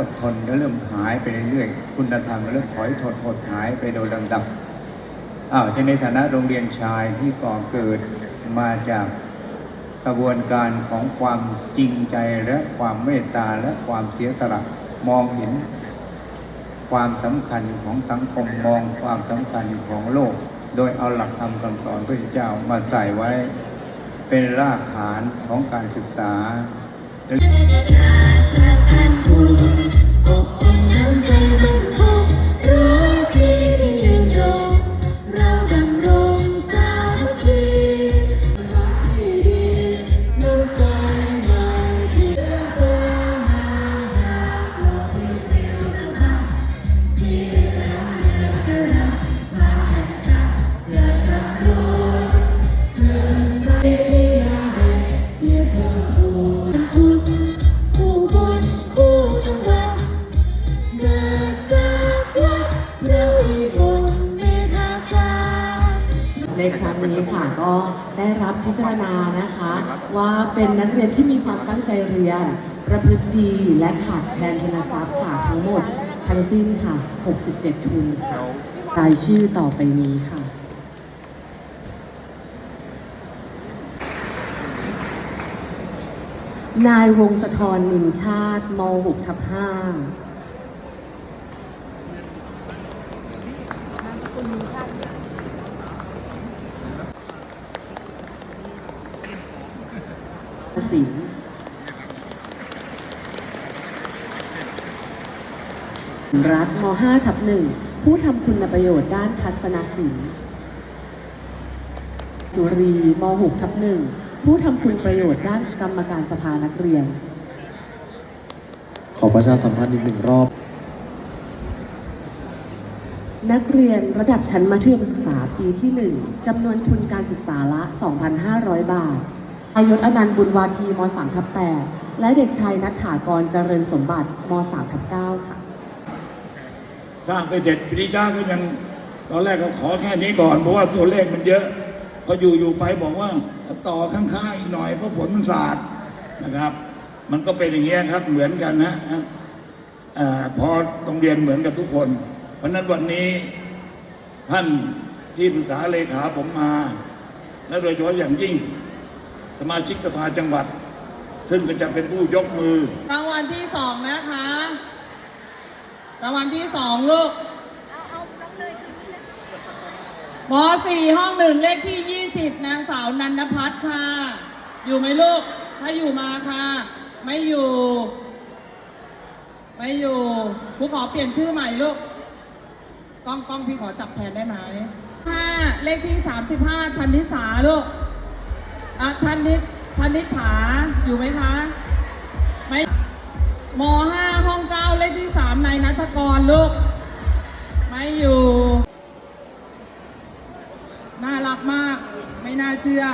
อดทนเริ่มหายไปเรื่อยๆ คุณธรรมเริ่มถอยถดหดหายไปโดยลำดับอ้าวจะในฐานะโรงเรียนชายที่ก่อเกิดมาจากกระบวนการของความจริงใจและความเมตตาและความเสียสละมองเห็น ความสำคัญของสังคมมองความสำคัญของโลก โดยเอาหลักธรรมคำสอนพระพุทธเจ้ามาใส่ไว้ เป็นรากฐานของการศึกษา อบอุ่นน้ำใจ ในครั้งนี้ค่ะก็ได้รับพิจารณานะคะ ว่าเป็นนักเรียนที่มีความตั้งใจเรียน ประพฤติดีและขาดแคลนทุนทรัพย์ค่ะทั้งหมดทั้งสิ้นค่ะ 67 ทุนค่ะรายชื่อต่อไปนี้ค่ะนายวงศธรนินชาติม .6 ทับ5 ศิลป์รัฐม .5 ทับหนึ่งผู้ทำคุณประโยชน์ด้านทัศนศิลป์จุรีม .6 ทับหนึ่งผู้ทำคุณประโยชน์ด้านกรรมการสภานักเรียน ขอประชาสัมพันธ์อีกหนึ่งรอบ นักเรียนระดับชั้นมัธยมศึกษาปีที่ 1จำนวนทุนการศึกษาละ 2,500 บาท อายศอนันต์บุญวาทีม3ทับ8และเด็กชายนัฐถากรเจริญสมบัติม3ทับ9ค่ะ สร้างไปเสร็จพิจ้าก็ยัง ตอนแรกก็ขอแค่นี้ก่อน เพราะว่าตัวเลขมันเยอะพออยู่อยู่ไปบอกว่า ต่อข้างๆอีกหน่อยเพราะผลมันศาสตร์นะครับ มันก็เป็นอย่างเงี้ยครับเหมือนกันนะอพอโรงเรียนเหมือนกับทุกคน เพราะฉะนั้นวันนี้ท่านที่ปรึกษาเลขาผมมา และโดยเฉพาะอย่างยิ่ง สมาชิกสภาจังหวัด ซึ่งก็จะเป็นผู้ยกมือ รางวัลที่สองนะคะ รางวัลที่สองลูกมสี่ห้องหนึ่งเลขที่ยี่สิบนางสาวนันพัฒน์ค่ะ อยู่ไหมลูก ถ้าอยู่มาค่ะ ไม่อยู่ ไม่อยู่ครูขอเปลี่ยนชื่อใหม่ลูกกล้องกล้องพี่ขอจับแทนได้ไหมห้าเลขที่สามสิบห้าธันนิสาลูก อะธันนิษธันนิษฐาอยู่ไหมคะ ไม่มห้าห้องเก้าเลขที่สามนายนัทกรลูก ไม่อยู่ น่ารักมาก ไม่น่าเชื่อ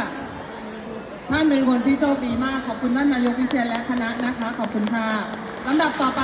ท่านเป็นคนที่โชคดีมาก ขอบคุณท่านนายกวิเชียนและคณะนะคะ ขอบคุณค่ะลำดับต่อไป